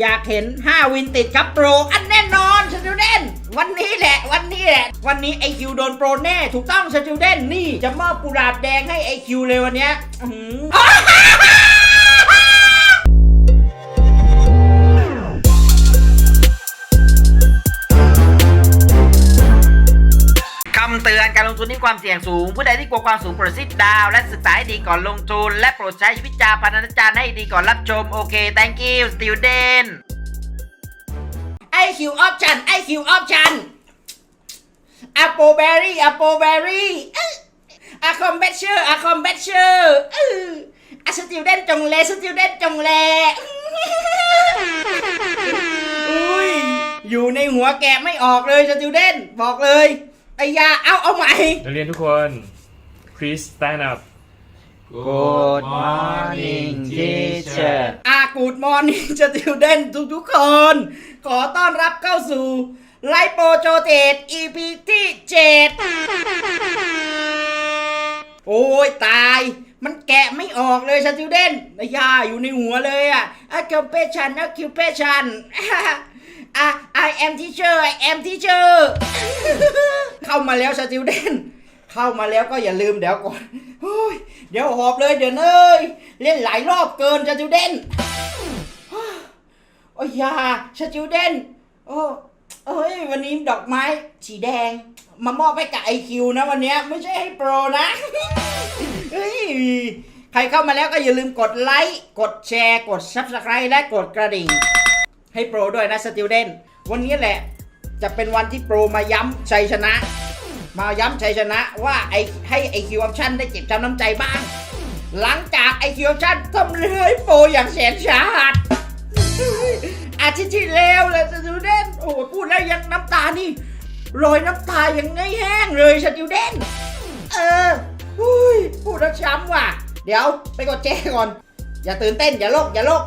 อยากเห็น 5 วินติดครับโปร อันแน่นอนสตูเดนวันนี้แหละ วันนี้แหละ วันนี้ไอคิวโดนโปรแน่ ถูกต้องสตูเดนนี่จะมอบกุหลาบแดงให้ไอคิวเลยวันเนี้ยำเตือนการลงทุนที่ความเสี่ยงสูง ผู้ใดที่กลัวความสูงโปรดซิดดาวน์และศึกษาให้ดีก่อนลงทุน และโปรดใช้ชีวิตจาพนันจารย์ให้ดีก่อนรับชม โอเค thank you student IQ option IQ option อะโปเบอรี่อะโปเบอรี่อะคอมเบชเชอร์อะคอมเบชเชอร์อะสติวเดนจงเลสติวเดนจงเลอุ้ยอยู่ในหัวแกะไม่ออกเลยสติวเดนบอกเลย ไอ้ยาเอาเอาใหม่ นักเรียนทุกคน please stand up Good morning teacher อา Good morning student ทุกทุกๆคน ขอต้อนรับเข้าสู่ไลโปโจเจต EP ที่ 7 โอ้ยตาย มันแกะไม่ออกเลย student นายาอยู่ในหัวเลยอะ occupation occupation อะ I am teacher I am teacher เข้ามาแล้ว student เข้ามาแล้วก็อย่าลืมเดี๋ยวก่อนโอ้ยเดี๋ยวหอบเลยเดี๋ยวเนยเล่นหลายรอบเกิน student โอ้ยอยา student โอ้เอ้ยวันนี้ดอกไม้สีแดง มามอบให้กับไอคิวนะวันนี้ไม่ใช่ให้โปรนะเฮ้ยใครเข้ามาแล้วก็อย่าลืมกดไลค์ กดแชร์ กด Subscribe และกดกระดิ่ง ให้โปรด้วยนะสติวเดนวันนี้แหละจะเป็นวันที่โปรมาย้ำชัยชนะ มาย้ำชัยชนะว่าไอให้ไอคิวออปชั่นได้เจ็บช้ำน้ำใจบ้าง หลังจากไอคิวออปชั่นทำเลื่อยโปรอย่างแสนสาหัสอาทิตย์ที่แล้วเลยสติวเดนโอ้โหพูดแล้วยังน้ำตานี่รอยน้ำตายังไม่แห้งเลยสติวเดนเออพูดแล้วช้ำว่ะ เดี๋ยวไปกดแจ้ก่อน อย่าตื่นเต้นอย่าโลกอย่าโลก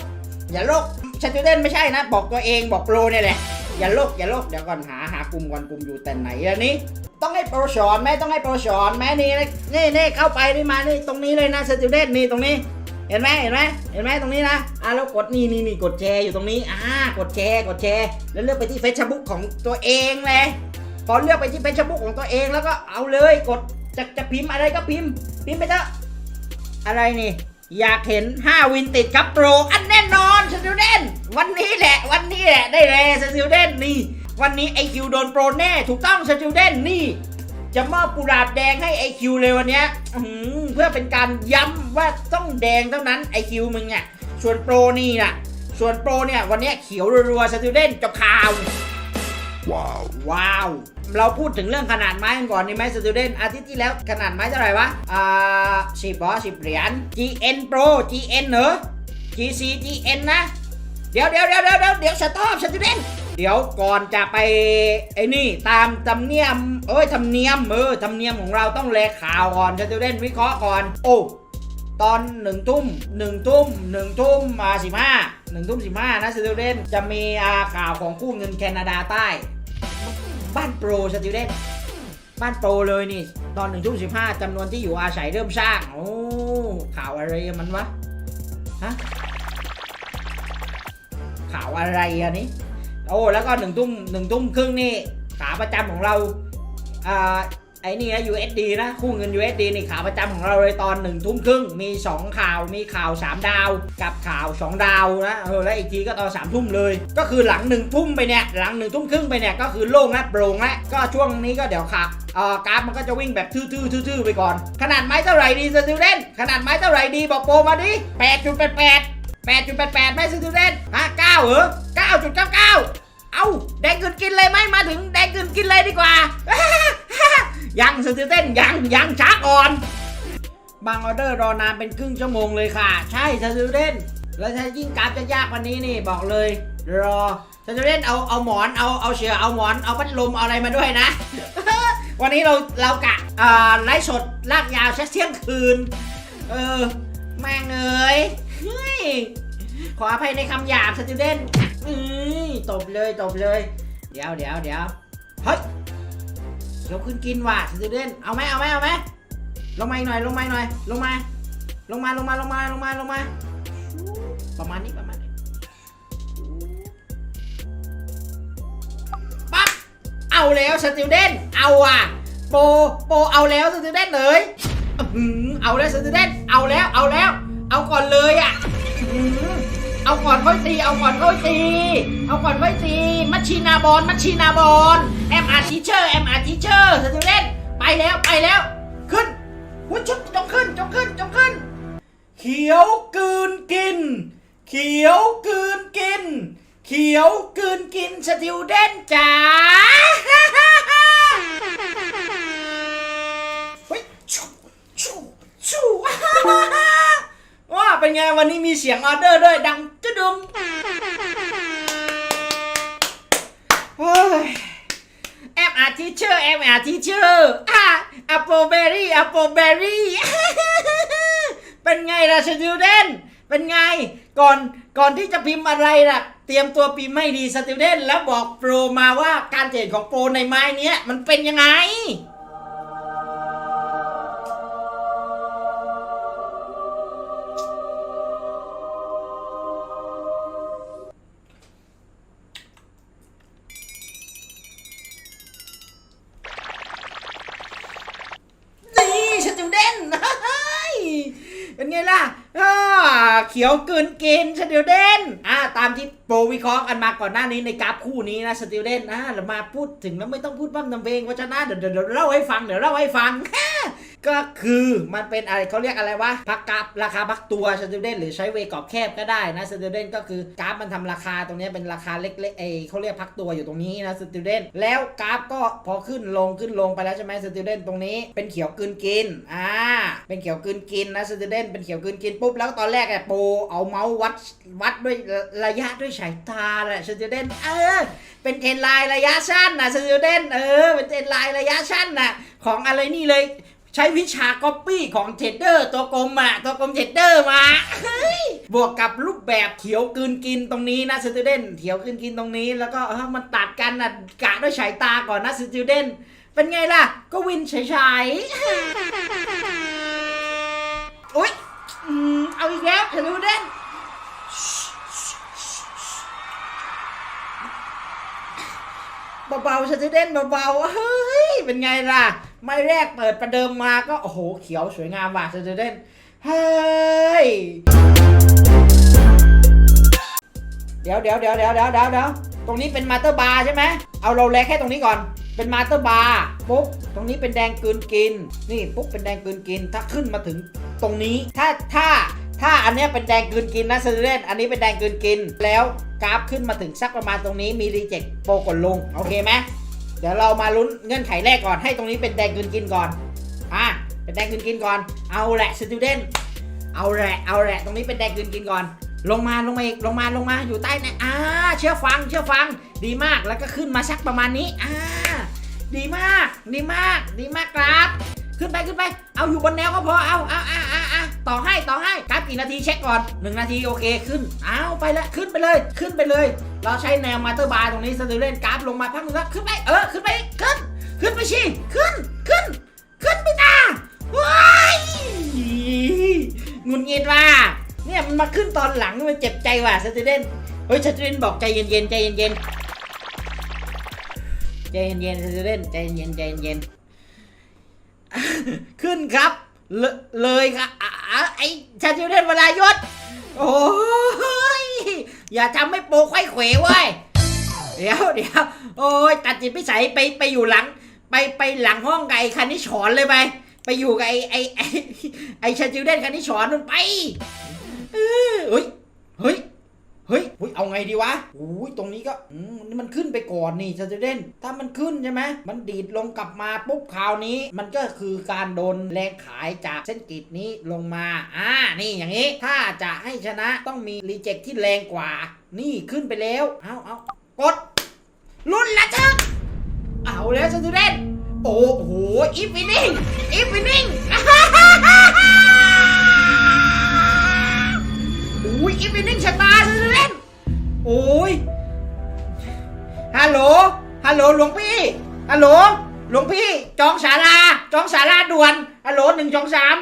อย่าโลก ชัตเต้นไม่ใช่นะ บอกตัวเองบอกโปรเนี่ยแหละ อย่าโลกอย่าโลกเดี๋ยวก่อนหาหากลุ่มก่อนกลุ่มอยู่แต่ไหนแล้วนี่ต้องให้โปรสอนไหมต้องให้โปรสอนไหมนี่นี่นี่เข้าไปนี่มานี่ตรงนี้เลยนะสติเดนนี่ตรงนี้เห็นไหมเห็นไหมเห็นไหมตรงนี้นะอะแล้วกดนี่นี่นี่กดแชร์อยู่ตรงนี้อ่ากดแชร์กดแชร์แล้วเลือกไปที่ Facebook ของตัวเองเลยพอเลือกไปที่ Facebook ของตัวเองแล้วก็เอาเลยกดจะจะพิมพ์อะไรก็พิมพ์ พิมพ์ไปเถอะอะไรนี่ อยากเห็น 5 วินติดครับโปรอันแน่นอน สติวเดนวันนี้แหละ วันนี้แหละได้เลยสติวเดนนี่ วันนี้ไอคิวโดนโปรแน่ ถูกต้องสติวเดนนี่ จะมอบกุหลาบแดงให้ไอคิวเลยวันเนี้ยอื้อหือเพื่อเป็นการย้ำว่าต้องแดงเท่านั้นไอคิวมึงอะส่วนโปรนี่น่ะ ส่วนโปรเนี่ยวันเนี้ยเขียวรัวๆสติวเดนจบข่าว Wow. ว้าว เราพูดถึงเรื่องขนาดไม้กันก่อนนี่ไหมสตูเดนอาทิตย์ที่แล้วขนาดไม้เท่าไหร่วะ อ่าสิบเหรอสิบเหรียญ GN Pro GN เหรอ GC GN นะ เดี๋ยวเดี๋ยวเดี๋ยวเดี๋ยวเดี๋ยวเดี๋ยวสต็อปสตูเดนเดี๋ยวก่อนจะไปไอ้นี่ตามธรรมเนียม เอ้ยธรรมเนียมเออธรรมเนียมของเราต้องแลข่าวก่อนสตูเดนวิเคราะห์ก่อน โอ้ตอนหนึ่งทุ่มหนึ่งทุ่มหนึ่งทุ่มมาสิบห้าหนึ่งทุ่มสิบห้านะสตูเดนจะมีอ่าข่าวของกู้เงินแคนาดาใต้ บ้านโปรสติวเดนบ้านโปรเลยนี่ ตอนหนึ่งทุ่มสิบห้าจำนวนที่อยู่อาศัยเริ่มสร้าง โอ้ ข่าวอะไรมันวะ ฮะข่าวอะไรอันนี้ โอ้แล้วก็หนึ่งทุ่มหนึ่งทุ่มครึ่งนี่ขาประจำของเราอ่า ไอ้นี่นะ USD นะ คู่เงิน USD นี่ข่าวประจำของเราเลยตอนหนึ่งทุ่มครึ่ง มี 2 ข่าว มีข่าว 3 ดาว กับข่าว 2 ดาวนะเออแล้วอีกทีก็ตอน3ทุ่มเลย ก็คือหลังหนึ่งทุ่มไปเนี่ย หลังหนึ่งทุ่มครึ่งไปเนี่ย ก็คือโล่งและโปร่งและก็ช่วงนี้ก็เดี๋ยวค่ะเอ่อกราฟมันก็จะวิ่งแบบทื่อๆทื่อๆไปก่อน ขนาดไม้เท่าไหร่ดีสติวเดนขนาดไม้เท่าไหร่ดีบอกโปรมาดิ8.88 8.88ไม่สติวเดนฮะ9เหรอ9.99 เอ้าแดงกึนกินเลยไหมมาถึงแดงกึนกินเลยดีกว่า ยังสติเต้นยังยังช้าก่อน บางออเดอร์รอนานเป็นครึ่งชั่วโมงเลยค่ะ ใช่สติเต้นแล้วถ้ายิ่งกราฟจะยากวันนี้นี่บอกเลย รอสติเต้นเอาเอาหมอนเอาเอาเชือเอาหมอนเอาพัดลมเอาอะไรมาด้วยนะ วันนี้เราเรากะไลฟ์สดลากยาวชักเที่ยงคืน เออแม่งเอ้ยขออภัยในคำหยาบสติเต้น อื้ตบเลยตบเลย เดี๋ยวเดี๋ยวเดี๋ยวเฮ้ยยกขึ้นกินว่ะสตูเดนเอาไหมเอาไหมเอาไหมลงมาหน่อยลงมาหน่อยลงมา ลงมาลงมาลงมาลงมาลงมา ประมาณนี้ประมาณนี้ปั๊บเอาแล้วสตูเดนเอาอะโปโปเอาแล้วสตูเดนเลยเอาแล้วสตูเดนเอาแล้วเอาแล้ว เอาก่อนเลยอะ เอาก่อนค่อยตี เอาก่อนค่อยตี เอาก่อนค่อยตี มัชชีนาบอล มัชชีนาบอลแอมอาร์ทีเชอร์แอมอาร์ทีเชอร์สติวเดนไปแล้วไปแล้ว ขึ้นหุ้ยชุบจงขึ้นจงขึ้นจงขึ้น เขียวกลืนกิน เขียวกลืนกิน เขียวกลืนกินสติวเดนจ๋าเฮ้ยชูชูชู ว่าเป็นไงวันนี้มีเสียงออเดอร์ด้วยดังจุดุงโอ้ยแอมอาทีเชอร์แอมอาทีเชอร์อะอัปโปเบอรี่อัปโปเบอรี่เป็นไงล่ะสติวเดนเป็นไงก่อนก่อนที่จะพิมพ์อะไรล่ะ เตรียมตัวพิมพ์ไม่ดีสติวเดนแล้วบอกโปรมาว่าการเทรดของโปรในไม้นี้มันเป็นยังไง เขียวเกินเกณฑ์สติลเดนอ่าตามที่โปรวิเคราะห์กันมาก่อนหน้านี้ในกราฟคู่นี้นะสติลเดนอ่าเรามาพูดถึงแล้วไม่ต้องพูดบ้ามนำเพลงเพราะฉะนั้นเดี๋ยวเดี๋ยวเดี๋ยวเล่าให้ฟังเดี๋ยวเล่าให้ฟัง ก็คือมันเป็นอะไรเขาเรียกอะไรวะพักกราฟราคาพักตัวสติวเดนหรือใช้เวกรอบแคบก็ได้นะสติวเดนก็คือกราฟมันทำราคาตรงนี้เป็นราคาเล็กๆเอเขาเรียกพักตัวอยู่ตรงนี้นะสติวเดนแล้วกราฟก็พอขึ้นลงขึ้นลงไปแล้วใช่ไหมสติวเดนตรงนี้เป็นเขียวกลืนกินอ่าเป็นเขียวกลืนกินนะสติวเดนเป็นเขียวกลืนกินปุ๊บแล้วตอนแรกอะโปเอาเมาส์วัดวัดด้วยระยะด้วยสายตาแหละสติวเดนเออเป็นเทรนไลน์ระยะสั้นนะสติวเดนเออเป็นเทรนไลน์ระยะสั้นนะของอะไรนี่เลย ใช้วิชาก๊อปปี้ของเทรดเดอร์ตัวกลมอะตัวกลมเทรดเดอร์มาเฮ้ยบวกกับรูปแบบเขียวกืนกินตรงนี้นะสตูเดนเขียวกืนกินตรงนี้ แล้วก็เออมันตัดกันนะกะด้วยสายตาก่อนนะสตูเดนเป็นไงล่ะ ก็วินเฉยๆอุ๊ยอืมเอาอีกแล้วสตูเดนเบาๆสตูเดนเบาๆเฮ้ยเป็นไงล่ะ ไม่แรกเปิดประเดิมมาก็ โอ้โห เขียวสวยงามว่ะสตูเดนเฮ้ย เดี๋ยวเดี๋ยวเดี๋ยวเดี๋ยวเดี๋ยวเดี๋ยวเดี๋ยวตรงนี้เป็นมาเตอร์บาร์ใช่ไหม เอาเราแลกแค่ตรงนี้ก่อน เป็นมาเตอร์บาร์ปุ๊บ ตรงนี้เป็นแดงกืนกิน นี่ปุ๊บเป็นแดงกืนกิน ถ้าขึ้นมาถึงตรงนี้ ถ้าถ้าถ้าอันนี้เป็นแดงกืนกินนะเซเลนอันนี้เป็นแดงกืนกิน แล้วกราฟขึ้นมาถึงสักประมาณตรงนี้มีรีเจ็คโปรกดลง โอเคไหม เดี๋ยวเรามาลุ้นเงื่อนไขแรกก่อนให้ตรงนี้เป็นแดงกินกินก่อนอะเป็นแดงกินกินก่อน เอาแหละสตูเดนเอาแหละเอาแหละตรงนี้เป็นแดงกินกินก่อน ลงมาลงมาอีกลงมาลงมาอยู่ใต้นะอ่าเชื่อฟังเชื่อฟังดีมากแล้วก็ขึ้นมาสักประมาณนี้อ่าดีมาก ดีมาก ดีมากครับ ขึ้นไปขึ้นไป เอาอยู่บนแนวก็พอ เอาเอาเอาเอาเอาต่อให้ต่อให้กราฟกี่นาทีเช็คก่อนหนึ่งนาทีโอเคขึ้น เอาไปแล้วขึ้นไปเลยขึ้นไปเลย เราใช้แนวมาสเตอร์บาร์ตรงนี้สตูเลนกราฟลงมาพักหนึงแล้วขึ้นไปเออขึ้นไปขึ้น ขึ้นไปชิขึ้นขึ้น ขึ้นไปตาว้ายงุนงิดว่ะเนี่ยมันมาขึ้นตอนหลังมันเจ็บใจว่ะสตูเดนเฮ้ยสตูเดนบอกใจเย็นๆใจเย็นๆใจเย็นๆสตูเดนใจเย็นๆใจเย็นๆ ขึ้นครับ เลเลยครับอะอะไอ้สตูเดนเวลายศโอ้ยอย่าทำให้โปรไขว้เขวเว้ยเดี๋ยวเดี๋ยวโอ้ยตัดจิตพิสัยไปไปอยู่หลัง ไปไปหลังห้องกับไอ้คันนี้ฉอนเลยไป ไปอยู่กับไอ้ไอ้ไอ้ไอ้ชาจิวเดนคันนี้ฉอนนู่นไปเฮ้ยเฮ้ย เฮ้ยเฮ้ยเอาไงดีวะโอ้ยตรงนี้ก็อืมนี่มันขึ้นไปก่อนนี่ชาจิวเดนถ้ามันขึ้นใช่ไหมมันดีดลงกลับมาปุ๊บคราวนี้ มันก็คือการโดนแรงขายจากเส้นกรีดนี้ลงมาอ่านี่อย่างนี้ ถ้าจะให้ชนะต้องมีรีเจ็คที่แรงกว่า นี่ขึ้นไปแล้วเอาเอากดรุ่นละทึกเอาแล้วสตูเดนโอ้โหอีฟินิ่งอีฟินิ่ง อ้ยอีวินิ่งชะตาซื้อเล่นโอ้ยฮัลโหลฮัลโหลหลวงพี่ฮัลโหลหลวงพี่จองศาลาจองศาลาด่วนฮัลโหลหนึ่งสองสาม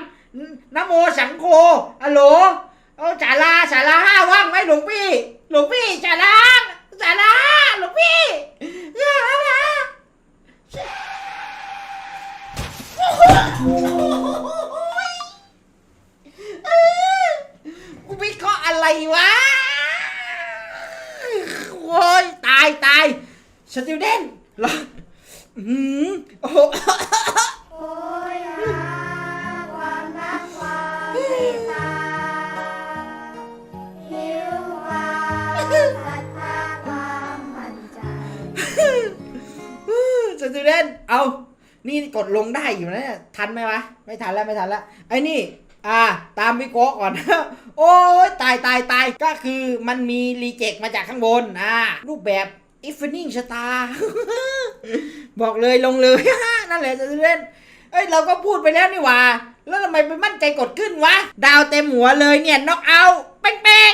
นโมสังโฆฮัลโหลเอาศาลาศาลาห้าว่างไหมหลวงพี่ หลวงพี่ศาลาศาลาหลวงพี่ศาลา อะไรวะ โอ้ยตายตายสติวเดนหรออืมโอ้โหโอยหาความเด่นสติเอา นี่กดลงได้อยู่นะทันไหมวะ ไม่ทันแล้วไม่ทันแล้วไอ้นี่ อ่าตามวิเคราะห์ก่อนโอ้ยตายตายตายก็คือมันมีรีเจ็คมาจากข้างบนอ่ารูปแบบ evening star บอกเลยลงเลย นั่นแหละจะเล่นเอ้ยเราก็พูดไปแล้วนี่หว่า แล้วทำไมไปมั่นใจกดขึ้นวะ ดาวเต็มหัวเลยเนี่ยน็อกเอาแป้งแปง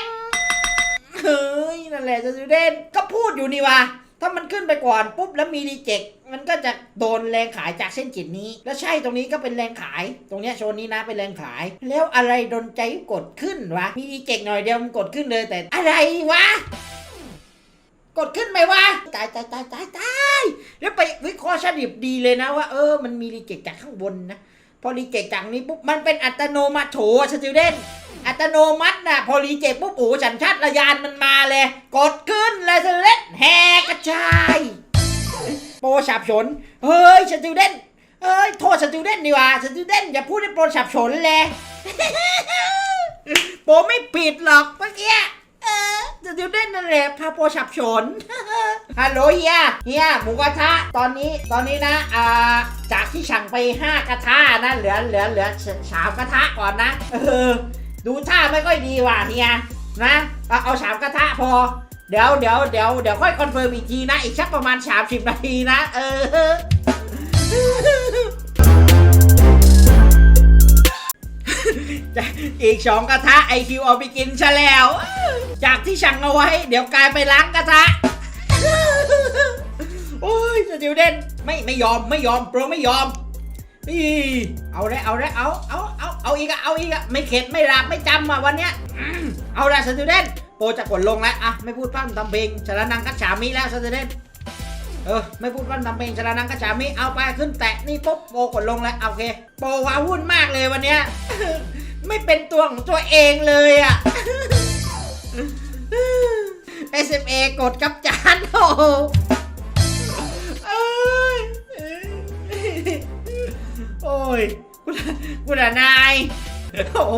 เฮ้ยนั่นแหละจะเล่นก็พูดอยู่นี่ว่า ถ้ามันขึ้นไปก่อนปุ๊บแล้วมีรีเจ็คมันก็จะโดนแรงขายจากเส้นจิตนี้ แล้วใช่ตรงนี้ก็เป็นแรงขาย ตรงเนี้ยโซนนี้นะเป็นแรงขาย แล้วอะไรดนใจกดขึ้นวะ มีรีเจ็คหน่อยเดียวมันกดขึ้นเลยแต่อะไรวะ กดขึ้นไหมวะตายตายตายตายตายแล้วไปวิเคราะห์ชดิบดีเลยนะว่าเออมันมีรีเจ็คจากข้างบนนะพอรีเจ็คจากนี้ปุ๊บมันเป็นอัตโนมัติโถสติวเดน อัตโนมัตินะพอรีเจ็คปุ๊บโอ้สัญชาตญาณมันมาเลย กดขึ้นเลยสติวเดแหกกระจาย โปรฉับฉนเฮ้ยสติวเดนเอ้ยโทษสติวเดนดีกว่าสติวเดนอย่าพูดให้โปรฉับฉนเลยโปรไม่ผิดหรอกเมื่อกี้เออสติวเดนนั่นแหละพาโปรฉับฉนฮัลโหลเฮียเฮียหมูกระทะตอนนี้ตอนนี้นะอ่าจากที่สั่งไปห้ากระทะนะเหลือเหลือเหลือสามกระทะก่อนนะ เออ ดูท่าไม่ค่อยดีว่ะเฮียนะเอาเอาสามกระทะพอ เดี๋ยวเดี๋ยวเดี๋ยวเดี๋ยวค่อยคอนเฟิร์มอีกทีนะอีกสักประมาณ30นาทีนะเออจะอีกสองกระทะไอคิวเอาไปกินซะแล้ว จากที่สั่งเอาไว้ เดี๋ยวกลายไปล้างกระทะโอ้ยสติวเดนไม่ไม่ยอมไม่ยอมโปรไม่ยอม อีเอาเลยเอาเลยเอาเอาเอาเอาอีกอะเอาอีกอะไม่เข็ดไม่รับไม่จำอะวันเนี้ยอืมเอาละสติวเดนโปรจะกดลงแล้วอะไม่พูดพร่ำทำเพลงชนะนังกัจฉามิแล้วสติวเดนเออไม่พูดพร่ำทำเพลงชนะนังกัจฉามิเอาไปขึ้นแตะนี่ปุ๊บโปรกดลงแล้วโอเค โปรว้าวุ่นมากเลยวันเนี้ย ไม่เป็นตัวของตัวเองเลยอะ SMA กดกับจานโอ้ โอ้ยกูกูด่านายโอ้โห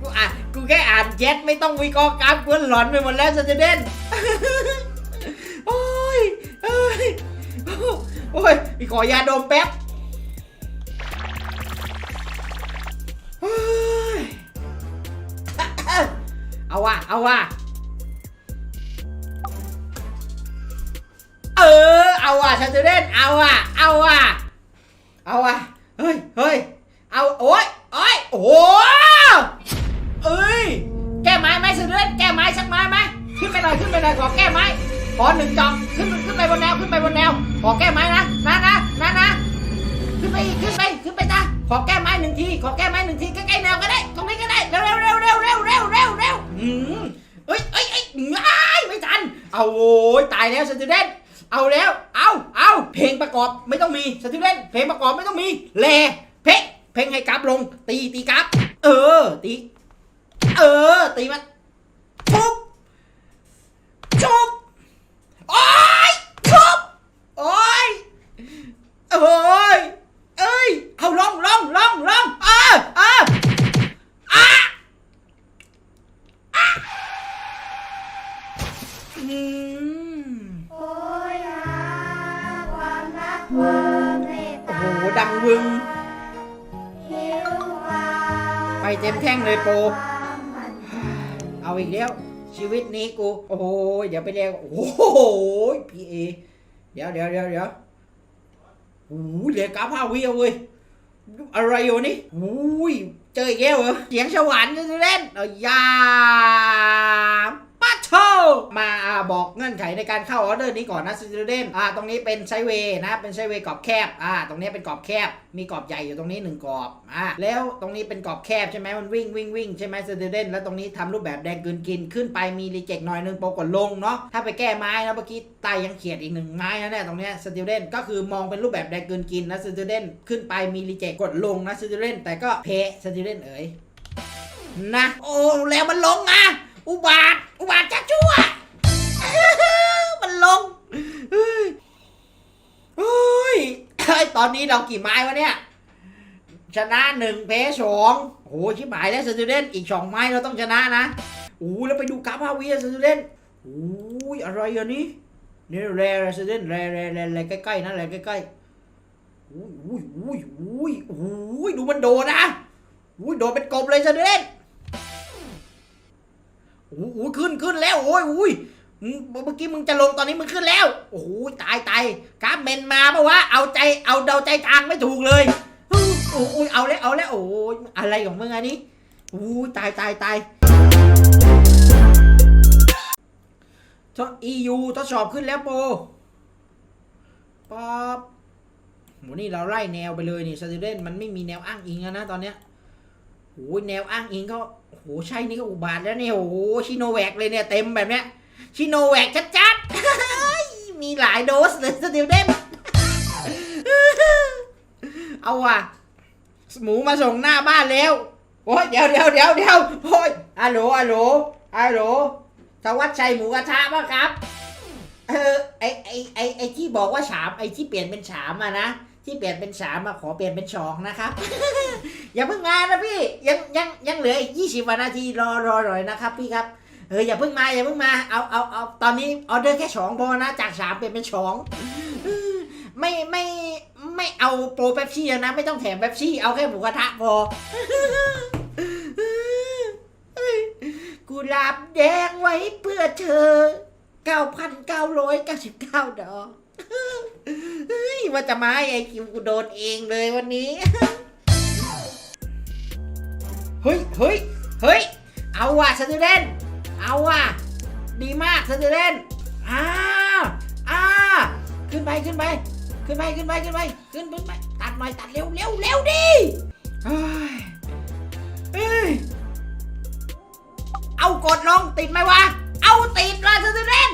กูอะกูแค่อ่านเจ็ตไม่ต้องวิเคราะห์กราฟกูหลอนไปหมดแล้วสเตเดนโอ้ยโอ้ยโอ้ยมีขอยาดมแป๊บเอาว่ะเอาว่ะเออ เอาอะฉันจเล่นเอาอะเอาอะเอาอะ เฮ้ยเฮ้ยเอาโอ้ยโอ้ยโอ้เอ้ยแก้ไม้ไหมฉันจะเล่นแก้ไม้สักไม้ไหมขึ้นไปหน่อยขึ้นไปหน่อยขอแก้ไม้ขอหนึ่งจอมขึ้นขึ้นไปบนแนวขึ้นไปบนแนวขอแก้ไม้นะนะนะนะนะขึ้นไปขึ้นไปขึ้นไปจ้าขอแก้ไม้หนึ่งทีขอแก้ไม้หนึ่งทีใกล้ๆแนวก็ได้ตรงนี้ก็ได้เร็วเร็วเร็วเร็วเร็วเร็วเร็วเร็วอืมเอ้ยเอ้ยเอ้ยอ้ายไม่ทันเอาโอ้ยตายแล้วสตูเดน เอาแล้ว เอาเอาเพลงประกอบไม่ต้องมีสตูเดนเพลงประกอบไม่ต้องมีแลเพลงเพลงให้กราฟลง ตีตีกราฟเออ ตี เออ ตีมันทุบชุบโอ้ยชุบโอ้ยโอ้ยเอ้ยเอาลงลงลงลงเออเอออะอะอืม ยหาความรักความเมตโอ้ตาโหดังวึง หิวความไปเต็มแท่งเลยโป ความมัน เอาอีกแล้ว ชีวิตนี้กู โอ้โหเดี๋ยวไปเรียกโอ้โหพีเอเดี๋ยวเดี๋ยวเดี๋ยวเดี๋ยวโอ้โหเรียกกราฟห้าวิเอาเว้ยอะไรอยู่นี่โอ้ยเจออีกแล้วเหรอเสียงสวรรค์จะเล่นเอายา ปัทโชมาบอกเงื่อนไขในการเข้าออเดอร์นี้ก่อนนะสตูเดนอ่าตรงนี้เป็นไซเวย์นะเป็นไซเวย์กรอบแคบอ่าตรงนี้เป็นกรอบแคบ มีกรอบใหญ่อยู่ตรงนี้หนึ่งกรอบอ่าแล้วตรงนี้เป็นกรอบแคบใช่ไหมมันวิ่งวิ่งวิ่งใช่ไหมสตูเดนแล้วตรงนี้ทำรูปแบบแดงกลืนกินขึ้นไปมีรีเจ็คหน่อยหนึงโปรกดลงเนาะถ้าไปแก้ไม้นะเมื่อกี้ตายยังเขียดอีกหนึ่งไม้นะเนี่ยตรงเนี้ยสตูเดนก็คือมองเป็นรูปแบบแดงกลืนกินนะสตูเดนขึ้นไปมีรีเจ็คกดลงนะสตูเดนแต่ก็เพสตูเดนเอ๋ยนะโอ้แล้วมันลงอะอุบา อนนี้เรากี่ไม้วะเนี่ย ชนะหนึ่งแพ้สองโอ้ชิบหายแล้วสตูเดนอีกสองไม้เราต้องชนะนะโอ้แล้วไปดูกราฟฮาวิสตูเดนโอ้ยอะไรอะนี่นี่แรแรสตูเดนแรแรแรแรใกล้ๆนะแรใกล้ๆโอ้ยโอ้ยโอ้ยโอ้ยโอ้ยดูมันโดดนะโอ้ยโดดเป็นกบเลยสตูเดนโอ้โหขึ้นขึ้นแล้วโอ้ยโอ้ย มึงเมื่อกี้มึงจะลงตอนนี้มึงขึ้นแล้ว โอ้โหตายตายกราฟเมนมาปะวะเอาใจเอาเดาใจทางไม่ถูกเลยโอ้ยเอาแล้วเอาแล้วโอ้ยอะไรของมึงอันนี้โอ้ยตายตายตายทด EU ทดสอบขึ้นแล้วโปป๊อบโหนี่เราไล่แนวไปเลยนี่สตูเดนมันไม่มีแนวอ้างอิงแล้วนะตอนเนี้ยโอ้ยแนวอ้างอิงก็โอ้โหใช่นี่ก็อุบาทแล้วเนี่ยโอ้โหชิโนแวกเลยเนี่ยเต็มแบบเนี้ย ชิโนแวกชัดๆ มีหลายโดสเลยสตูเดนเอาว่ะ หมูมาส่งหน้าบ้านแล้ว โอ้ยเดี๋ยวเดี๋ยวเดี๋ยวเดี๋ยวโอ้ยฮัลโหลฮัลโหลฮัลโหลสวัสดิ์ชัยหมูกระทะป่ะครับ เออไอไอไอไอที่บอกว่าฉามไอที่เปลี่ยนเป็นฉามอะนะที่เปลี่ยนเป็นฉามมาขอเปลี่ยนเป็นชองนะครับ อย่าเพิ่งมานะพี่ ยังยังยังเหลืออีกยี่สิบนาทีรอรอหน่อยนะครับพี่ครับ เอออย่าเพิ่งมาอย่าเพิ่งมาเอาเอาเอาตอนนี้ออเดอร์แค่สองพอนะจากสามเปลี่ยนเป็นสองไม่ไม่ไม่เอาโปรเป๊ปซี่นะ ไม่ต้องแถมเป๊ปซี่เอาแค่หมูกระทะพอกุหลาบแดงไว้เพื่อเธอ 9,999 ดอกเฮ้ยว่าจะมาให้ไอคิวกูโดนเองเลยวันนี้ เฮ้ยเฮ้ยเฮ้ย เอาว่ะสตูเดน เอาว่ะ ดีมากสตูเดนอ้าอ้าขึ้นไปขึ้นไป ขึ้นไปขึ้นไปขึ้นไปขึ้นไปไปตัดหน่อยตัดเร็วเร็วเร็วดิเฮ้ยเอ้ยเอากดลงติดไหมวะ เอาติดละสตูเดน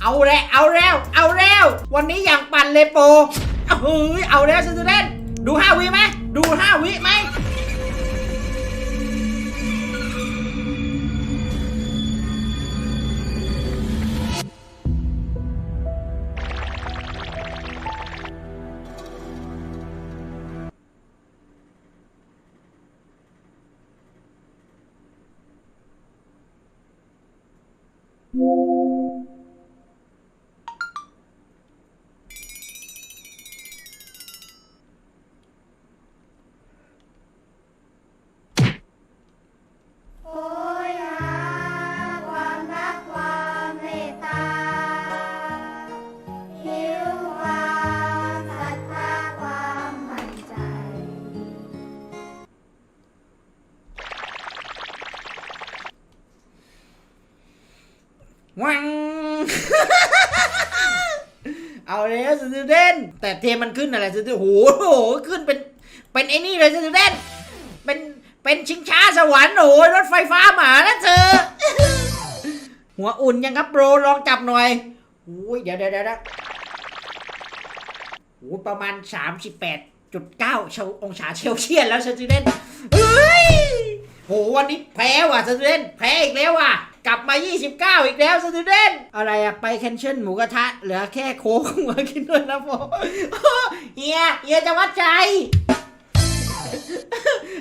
เอาแล้วเอาแล้วเอาแล้ววันนี้อย่างปั่นเลยโปเอ้ยเอาแล้วสตูเดนดูห้าวิไหมดูห้าวิไหม สตูเดนแต่เทมันขึ้นอะไรสตูโอ้โหโอ้โหขึ้นเป็นเป็นไอ้นี่เลยสตูเดนเป็นเป็นชิงช้าสวรรค์โอ้ยรถไฟฟ้าหมานะเธอ หัวอุ่นยังครับโปรลองจับหน่อยโอ้ยเดี๋ยวเดี๋ยวเดี๋ยวเดี๋ยวโอ้ยประมาณ 38.9เชลองศาเซลเซียสแล้วสตูเดนเฮ้ยโหวันนี้แพ้ว่ะสตูเดนแพ้อีกแล้วว่ะ กลับมา 29 อีกแล้วสตูเดนอะไรอะไปแคนเชิลหมูกระทะ เหลือแค่โค้กมากินด้วยนะโมเฮียเฮียจะวัดใจ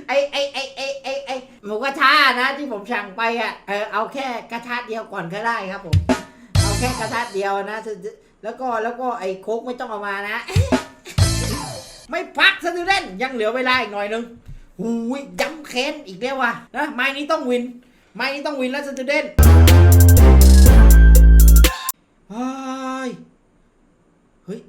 ไอไอไอไอไอไอหมูกระทะนะที่ผมสั่งไปอะเออเอาแค่กระทะเดียวก่อนก็ได้ครับผม เอาแค่กระทะเดียวนะ แล้วก็แล้วก็ไอโค้กไม่ต้องเอามานะ ไม่พักสตูเดนยังเหลือเวลาอีกหน่อยนึงหูยย้ำแค้นอีกแล้วว่ะนะไม้นี้ต้องวิน ไม้นี้ต้องวินแล้วสตูเดนเฮ้ย เฮ้ย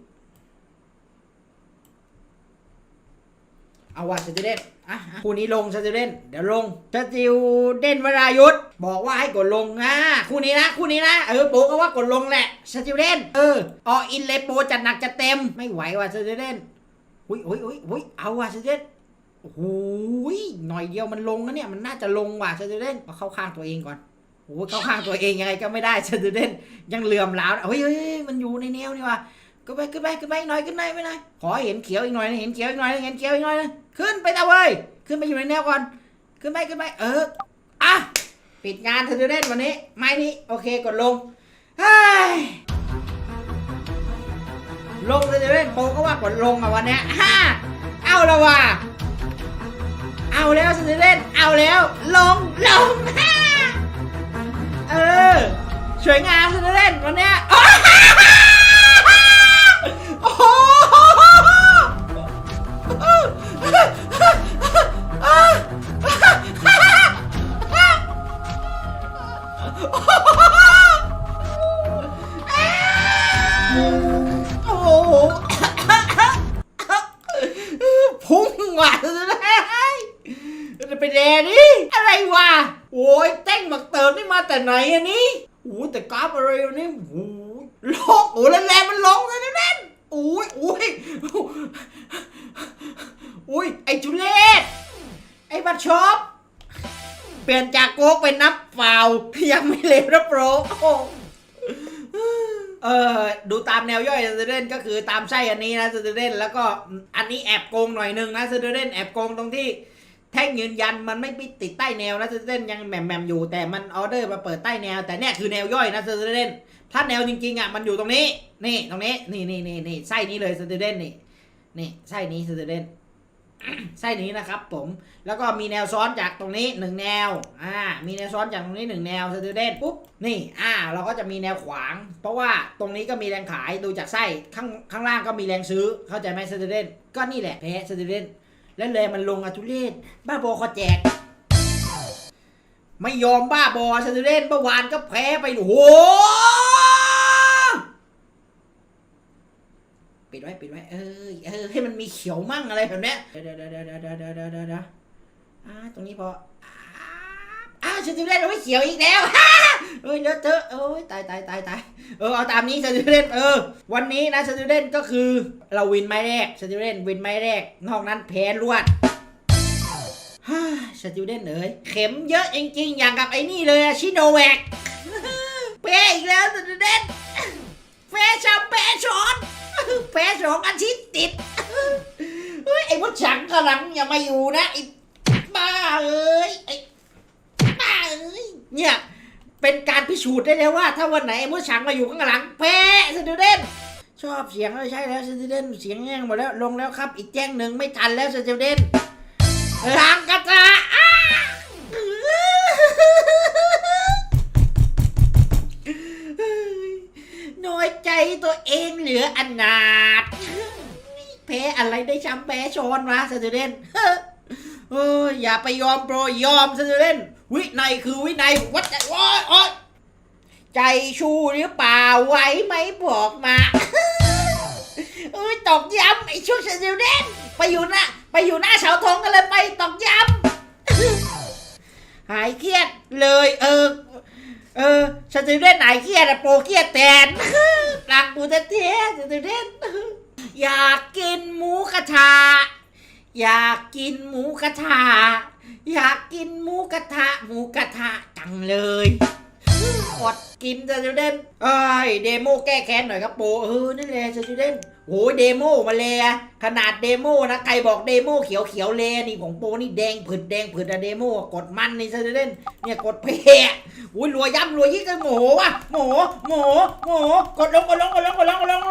เอาว่ะสตูเดนอะคู่นี้ลงสตูเดนเดี๋ยวลงสติวเดนวรายุทธบอกว่าให้กดลงอะคู่นี้นะคู่นี้นะเออโปก็ว่ากดลงแหละสติวเดนเออออินเลยโปจัดหนักจัดเต็มไม่ไหวว่ะสตูเดนหุยหุยหุยหุยเอาว่ะสตูเดน หูยหน่อยเดียวมันลงนะเนี่ยมันน่าจะลงว่ะสตูเดนเอาเข้าข้างตัวเองก่อนโอ้ยเข้าข้างตัวเองยังไงก็ไม่ได้สตูเดนยังเหลื่อมล้าวเฮ้ยเฮ้ยมันอยู่ในแนวนี่ว่ะขึ้นไปขึ้นไปขึ้นไปอีกหน่อยขึ้นไปไม่หน่อยขอเห็นเขียวอีกหน่อยเห็นเขียวอีกหน่อยเห็นเขียวอีกหน่อยขึ้นไปตาเว้ยขึ้นไปอยู่ในแนวก่อน ขึ้นไปขึ้นไปเอออะปิดงานเธอเล่นวันนี้ ไม้นี้โอเคกดลงเฮ้ยลงเลยเล่นโปก็ว่ากดลงอะวันนี้ฮ่าเอาและว่ะ เอาแล้วสิเล่นเอาแล้ว ลงลงฮ่าเออสวยงามสิเล่นวันเนี้ยโอ้โห โปรโอ้โหเออดูตามแนวย่อยสตูเดนก็คือตามไส้อันนี้นะสตูเดนแล้วก็อันนี้แอบโกงหน่อยนึงนะสตูเดนแอบโกงตรงที่แท่งยืนยันมันไม่ติดใต้แนวนะสตูเดนยังแหม่มแหมๆอยู่แต่มันออเดอร์มาเปิดใต้แนว แต่เนี่ยคือแนวย่อยนะสตูเดนถ้าแนวจริงๆอะมันอยู่ตรงนี้ นี่ตรงนี้นี่นี่นี่นี่ไส้นี้เลยสตูเดนนี่นี่ไส้นี้สตูเดน ไส้นี้นะครับผมแล้วก็มีแนวซ้อนจากตรงนี้หนึ่งแนวอ่ามีแนวซ้อนจากตรงนี้หนึ่งแนวสตูเดนปุ๊บนี่อ่าเราก็จะมีแนวขวาง เพราะว่าตรงนี้ก็มีแรงขายดูจากไส้ข้างข้างล่างก็มีแรงซื้อเข้าใจไหมสตูเดนก็นี่แหละแพ้สตูเดนแล้วเลยมันลงอะทุเรศบ้าบอคอแจก ไม่ยอมบ้าบอสตูเดนเมื่อวานก็แพ้ไปโอ้ ปิดไว้ปิดไว้เออเออให้มันมีเขียวมั่งอะไรแบบเนี้ยเดี๋ยวเดี๋ยวเดี๋ยวเดี๋เดี๋เดี๋เดี๋ยวอาตรงนี้พออ้าวฉันจะเล่นไม่เขียวอีกแล้วฮ่าเอ้ยเลอะเทอะโอ้ยตายตายตายตายเออเอาตามนี้สติวเล่นเออ วันนี้นะสติวเล่นก็คือ เราวินไม้แรกสติวเล่นวินไม้แรก นอกนั้นแพ้รวดฮ่าสติวเล่นเอ๋ยเข็มเยอะจริงๆ อย่างกับไอ้นี่เลยชิโนแวกเป้อีกแล้วสติวเล่นแฟชั่นแฟชั่น แพ้สองอาทิตย์ติดเฮ้ยไอ้พวกฉังกำลังอย่ามาอยู่นะไอ้บ้าเอ้ยไอ้บ้าเอ้ยเนี่ยเป็นการพิสูจน์ได้แล้วว่า ถ้าวันไหนไอ้มดฉังมาอยู่ข้างหลังแพ้สตูเดนชอบเสียงเลยใช่แล้วสตูเดนเสียงแห้งหมดแล้วลงแล้วครับ อีกแจ้งหนึ่งไม่ทันแล้วสตูเดนล้างกระทะ เหลืออนาถแพ้อะไรได้ช้ำแพ้ชอนวะสตูเดนเอออย่าไปยอมโปรยอมซะเล่นวินัยคือวินัยวัดใจโอ้ยโอ้ยใจชูหรือเปล่าไหวไหมบอกมาเอ้ยตอกย้ำไอ้ช่วงเซนเดนไปอยู่หน้าไปอยู่หน้าเสาธงกันเลยไปตอกย้ำหายเครียดเลยเออ เออฉันเดนไหนเกียดอะโปรเกียร์แตนรักกูแท้ๆฉันเดนอยากกินหมูกระทะอยากกินหมูกระทะอยากกินหมูกระทะหมูกระทะจังเลย อดกินจะเดนเอ้ยเดโมแก้แค้นหน่อยครับโปเออนั่แหละจะเดนโอ้ยเดโมมาเลยอะขนาดเดโมนะใครบอกเดโมเขียวเขียวเลยนี่ของโปนี่แดงผึดแดงผึดอะเดโมกดมันนี่จะเดนเนี่ยกดเพะอุ้ยรัวย่ำรัวยิ่งกันโหมว่ะโหมโหมโหมกดลงกดลงกดลงกดลงกดลง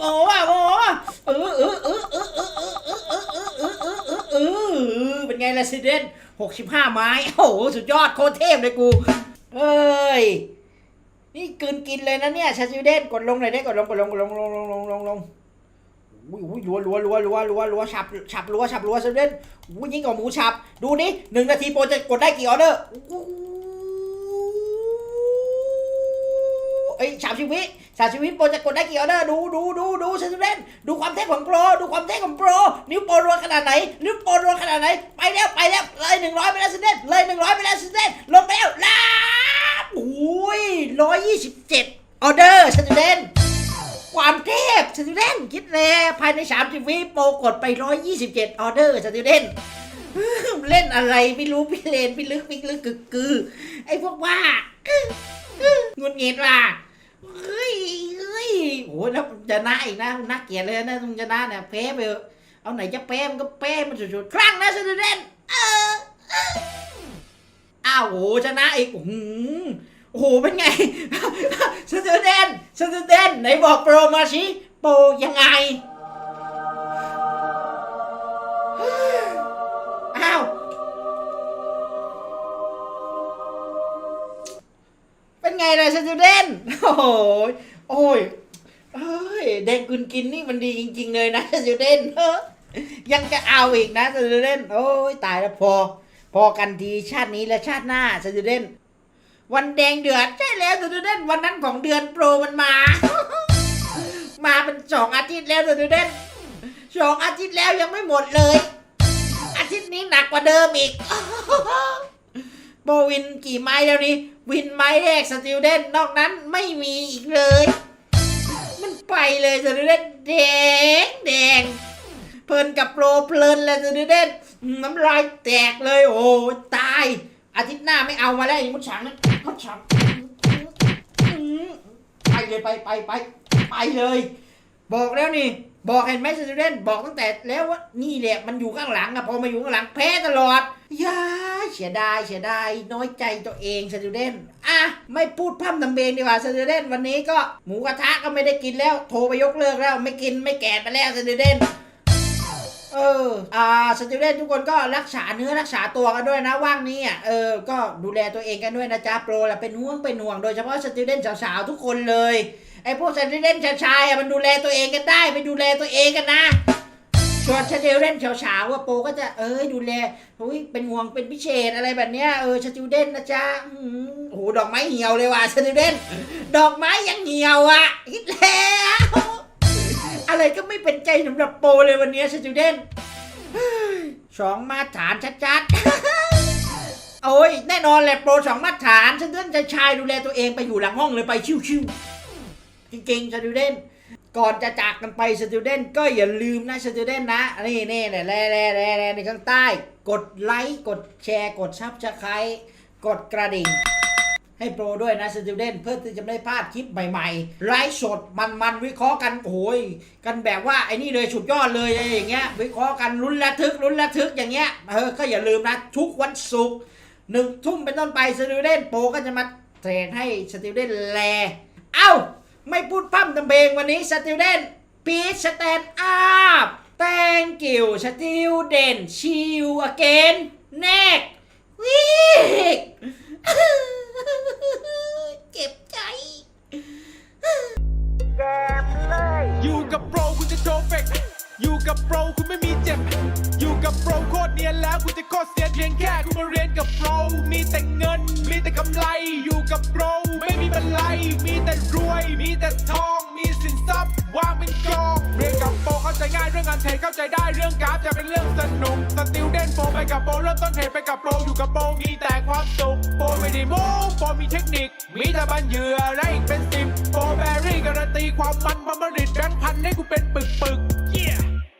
โอ้ว่ะโอ้ว่ะเออเออเออเออเออเออเออเออเออเออเออเออเออเป็นไงล่ะซิเดน หกสิบห้าไม้โอ้โหสุดยอดโคตรเทพเลยกูเอ้ย นี่กลืนกินเลยนะเนี่ยชาซิวเดนกดลงหน่อยได้กดลงกดลงกดลงลงลงลงลงลงอุ้ยอุ้ยรัวรัวรัวรัวรัวรัวฉับฉับรัวฉับรัวซิวเดนอุ้ยยิ่งกว่าหมูฉับ ดูนี่หนึ่งนาทีโปรจะกดได้กี่ออเดอร์ เอ้ยสามสิบวิสามชีวิตโปรจะกดได้กี่ออเดอร์ดูดูดูดูเซนเล่นดูความเท่ของโปรดูความเท่ของโปรนิ้วโปรรัวขนาดไหนนิ้วโปรรัวขนาดไหนไปแล้วไปแล้วเลยหนึ่งร้อยไปแล้วเซนเล่นเลยหนึ่งร้อยไปแล้วเซนเล่นลงไปแล้วลาบโอ้ยร้อยยี่สิบเจ็ดออเดอร์เซนเล่นความเทพเซนเล่นคิดเลยภายในสามสิบวิโปรกดไปร้อยยี่สิบเจ็ดออเดอร์เซนเล่นเล่นอะไรไม่รู้พี่เลนพี่ลึกพี่ลึกกึกกือไอ้พวกว่างุนงิดว่ะ เฮ้ยเฮ้ยโอ้ยแล้วจะน่าอีกนะน่าเกลียดเลยนะมึงจะน่าเนี่ยแพ้ไปเถอะเอาไหนจะแพ้มันก็แพ้มันสุดๆครั้งนะเซนเดนเออเอออ้าวโหชนะอีกโอ้โหโอ้โหเป็นไงสตูเดนสสตูเดนไหนบอกโปรมาสิโปรยังไง ไงล่ะสตูเดนโอ้โหโอ้ยเอ้ยแดงกุนกินนี่มันดีจริง ๆ เลยนะสตูเดนเออยังจะเอาอีกนะสตูเดนโอ้ยตายแล้วพอ พอกันทีชาตินี้และชาติหน้าสตูเดนวันแดงเดือดใช่แล้วสตูเดนวันนั้นของเดือนโปรมันมา มาเป็นสองอาทิตย์แล้วสตูเดนสองอาทิตย์แล้วยังไม่หมดเลย อาทิตย์นี้หนักกว่าเดิมอีกโบวินกี่ไม้แล้วนี่ วินไม้แรกสติลเดนนอกนั้นไม่มีอีกเลย มันไปเลยสติลเดนแดงแดงเพลินกับโปรเพลินเลยสติลเดนน้ำลายแตกเลยโอ้ตาย อาทิตย์หน้าไม่เอามาแล้วอย่างมุดฉางนั้นมุดฉางไปเลยไปไปไปไปเลย บอกแล้วนี่ บอกเห็นไหมสตูเดนบอกตั้งแต่แล้วว่านี่แหละมันอยู่ข้างหลังอะพอมาอยู่ข้างหลังแพ้ตลอดย่าเสียดายเสียดายน้อยใจตัวเองสตูเดนอะไม่พูดพร่ำทำเพลงดีกว่าสตูเดนวันนี้ก็หมูกระทะก็ไม่ได้กินแล้ว โทรไปยกเลิกแล้วไม่กินไม่แก่ไปแล้วสตูเดนเออ อ่า สตูเดนทุกคนก็รักษาเนื้อรักษาตัวกันด้วยนะว่างนี้อะ เออ ก็ดูแลตัวเองกันด้วยนะจ๊ะ โปรละเป็นห่วงเป็นห่วง โดยเฉพาะสตูเดนสาวๆทุกคนเลย ไอ้พวกสตูเดนชายๆอะมันดูแลตัวเองกันได้ไปดูแลตัวเองกันนะส่วนสตูเดนสาๆว่าโปก็จะเอ้ยดูแลอุ้ยเป็นห่วงเป็นพิเศษอะไรแบบเนี้ยเออสตูเด่นนะจ๊ะหือโอ้โหดอกไม้เหี่ยวเลยว่ะสตูเดนดอกไม้ยังเหี่ยวอะคิดแล้วอะไรก็ไม่เป็นใจสำหรับโปเลยวันนี้สตูเดนสองมาตรฐานชัดๆโอ้ยแน่นอนแหละโปรสองมาตรฐานฉันเดินชายดูแลตัวเองไปอยู่หลังห้องเลยไปชิวๆ จริงๆสตูเดนก่อนจะจากกันไปสตูเดนก็อย่าลืมนะสตูเดนนะนี่นี่แหละแร่แร่แร่แร่ในข้างใต้ กดไลค์กดแชร์กดซับสไครต์กดกระดิ่ง ให้โปรด้วยนะสตูเดนเพื่อที่จะไม่พลาดคลิปใหม่ๆไลฟ์สดมันๆวิเคราะห์กันโอ้ยกันแบบว่าไอ้นี่เลยสุดยอดเลยอะไรอย่างเงี้ยวิเคราะห์กันลุ้นระทึกลุ้นระทึกอย่างเงี้ยเออก็อย่าลืมนะทุกวันศุกร์หนึ่งทุ่มเป็นต้นไปสติวเดนโปรก็จะมาเทรนให้สติวเดนแลเอ้า ไม่พูดพร่ำทำเพลงวันนี้สติวเดนพีชสแตนอัพ thank you สติวเดน see you again next week เจ็บใจอยู่กับโปรคุณจะโชว์เฟกอยู่กับโปรคุณไม่มีเจ็บอยู่ กับโปรโคตรเนียนแล้วคุณจะโคตรเสียนเพียงแค่คุณมาเรียนกับโปรมีแต่เงิน มีแต่กำไรอยู่กับโปรไม่มีบันไลมีแต่รวย มีแต่ทอง มีสินทรัพย์วางเป็นกองเรียนกับโปรเข้าใจง่ายเรื่องงานเทรดเข้าใจได้เรื่องกราฟจะเป็นเรื่องสนุกสติลเด่นโปรไปกับโปรเริ่มต้นเทรดไปกับโปรอยู่กับโปรมีแต่ความสุขโปรไม่ได้โม้โปรมีเทคนิค มีแต่บันเหยื่อและอีกเป็นสิบโปรแบรี่การันตีความมันบัมบริดแบงค์พันให้กูเป็นปึกปึก